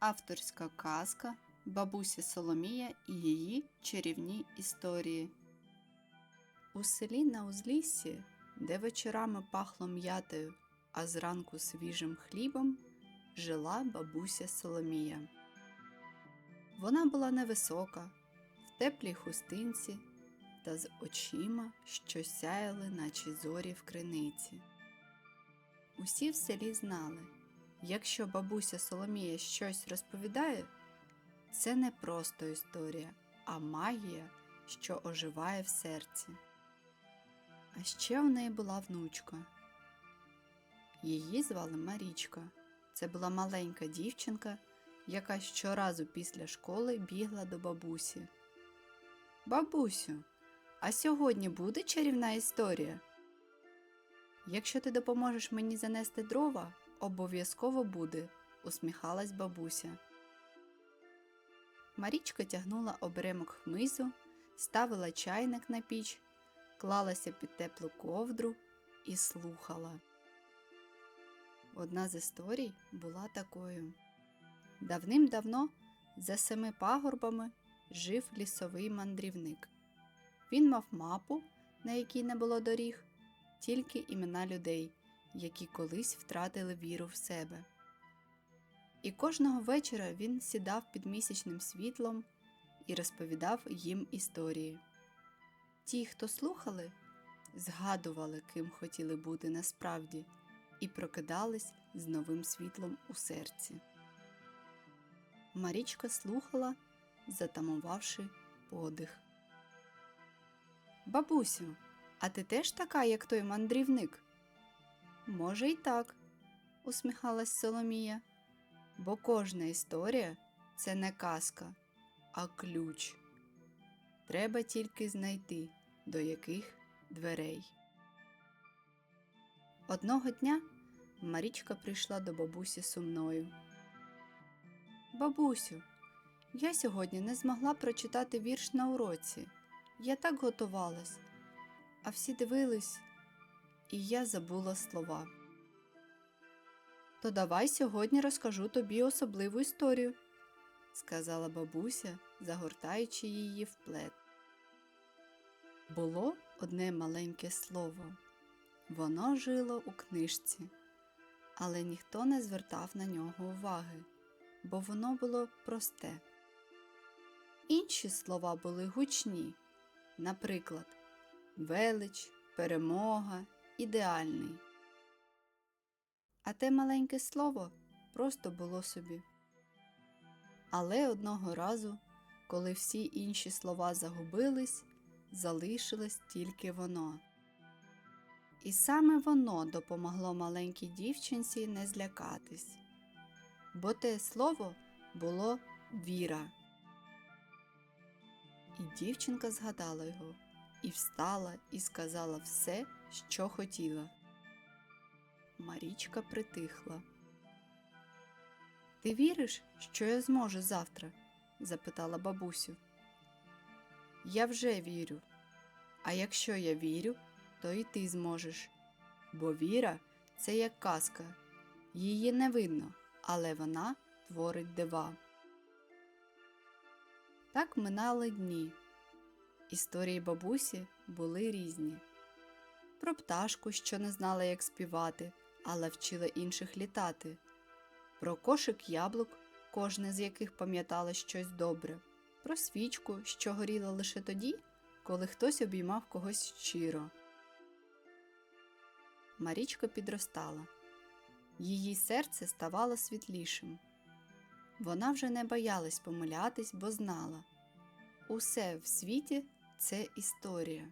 Авторська казка Бабуся Соломія і її чарівні історії. У селі на узліссі, де вечорами пахло м'ятою, а зранку свіжим хлібом, жила бабуся Соломія. Вона була невисока, в теплій хустинці та з очима, що сяяли, наче зорі в криниці. Усі в селі знали, якщо бабуся Соломія щось розповідає, це не просто історія, а магія, що оживає в серці. А ще у неї була внучка. Її звали Марічка. Це була маленька дівчинка, яка щоразу після школи бігла до бабусі. Бабусю, а сьогодні буде чарівна історія? Якщо ти допоможеш мені занести дрова, обов'язково буде, усміхалась бабуся. Марічка тягнула оберемок хмизу, ставила чайник на піч, клалася під теплу ковдру і слухала. Одна з історій була такою. Давним-давно за семи пагорбами жив лісовий мандрівник. Він мав мапу, на якій не було доріг, тільки імена людей, які колись втратили віру в себе. І кожного вечора він сідав під місячним світлом і розповідав їм історії. Ті, хто слухали, згадували, ким хотіли бути насправді, і прокидались з новим світлом у серці. Марічка слухала, затамувавши подих. Бабусю, а ти теж така, як той мандрівник? Може, й так, усміхалась Соломія, бо кожна історія це не казка, а ключ. Треба тільки знайти, до яких дверей. Одного дня Марічка прийшла до бабусі сумною. Бабусю, я сьогодні не змогла прочитати вірш на уроці. Я так готувалась, а всі дивились, і я забула слова. То давай сьогодні розкажу тобі особливу історію, сказала бабуся, загортаючи її в плед. Було одне маленьке слово. Воно жило у книжці, але ніхто не звертав на нього уваги, бо воно було просте. Інші слова були гучні, наприклад, велич, перемога, ідеальний. А те маленьке слово просто було собі. Але одного разу, коли всі інші слова загубились, залишилось тільки воно. І саме воно допомогло маленькій дівчинці не злякатись, бо те слово було віра. І дівчинка згадала його, і встала, і сказала все, що хотіла. Марічка притихла. Ти віриш, що я зможу завтра? запитала бабусю. Я вже вірю. А якщо я вірю, то і ти зможеш. Бо віра це як казка. Її не видно, але вона творить дива. Так минали дні. Історії бабусі були різні. Про пташку, що не знала, як співати, але вчила інших літати, про кошик яблук, кожне з яких пам'ятало щось добре, про свічку, що горіла лише тоді, коли хтось обіймав когось щиро. Марічка підростала. Її серце ставало світлішим. Вона вже не боялась помилятись, бо знала усе в світі це історія,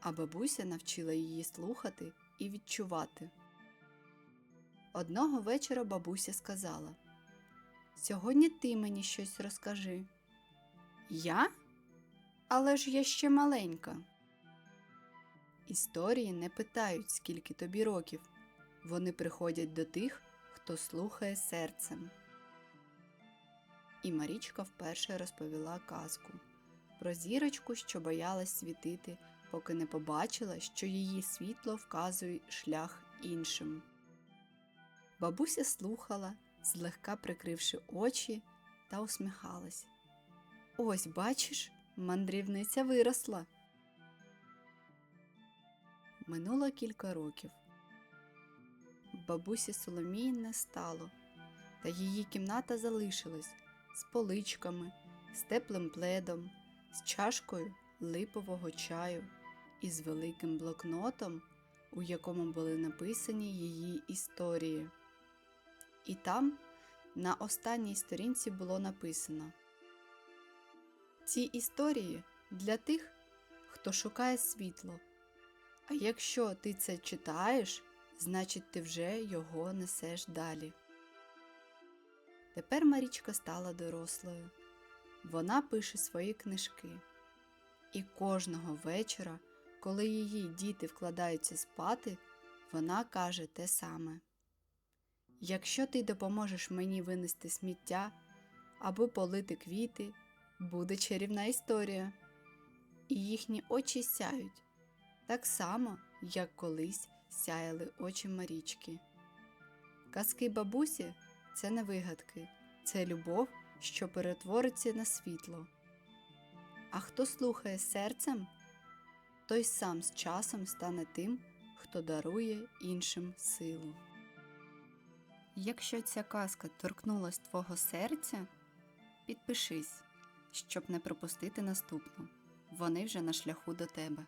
а бабуся навчила її слухати і відчувати. Одного вечора бабуся сказала Сьогодні ти мені щось розкажи. Я? Але ж я ще маленька. Історії не питають, скільки тобі років. Вони приходять до тих, хто слухає серцем. І Марічка вперше розповіла казку про зірочку, що боялась світити, поки не побачила, що її світло вказує шлях іншим. Бабуся слухала злегка прикривши очі та усміхалась. Ось, бачиш, мандрівниця виросла. Минуло кілька років. Бабусі Соломії не стало, та її кімната залишилась з поличками, з теплим пледом, з чашкою липового чаю і з великим блокнотом, у якому були написані її історії. І там на останній сторінці було написано: Ці історії для тих, хто шукає світло. А якщо ти це читаєш, значить ти вже його несеш далі. Тепер Марічка стала дорослою. Вона пише свої книжки. І кожного вечора, коли її діти вкладаються спати, вона каже те саме. Якщо ти допоможеш мені винести сміття або полити квіти, буде чарівна історія. І їхні очі сяють, так само, як колись сяяли очі Марічки. Казки бабусі це не вигадки, це любов, що перетвориться на світло. А хто слухає серцем, той сам з часом стане тим, хто дарує іншим силу. Якщо ця казка торкнулась твого серця, підпишись, щоб не пропустити наступну. Вони вже на шляху до тебе.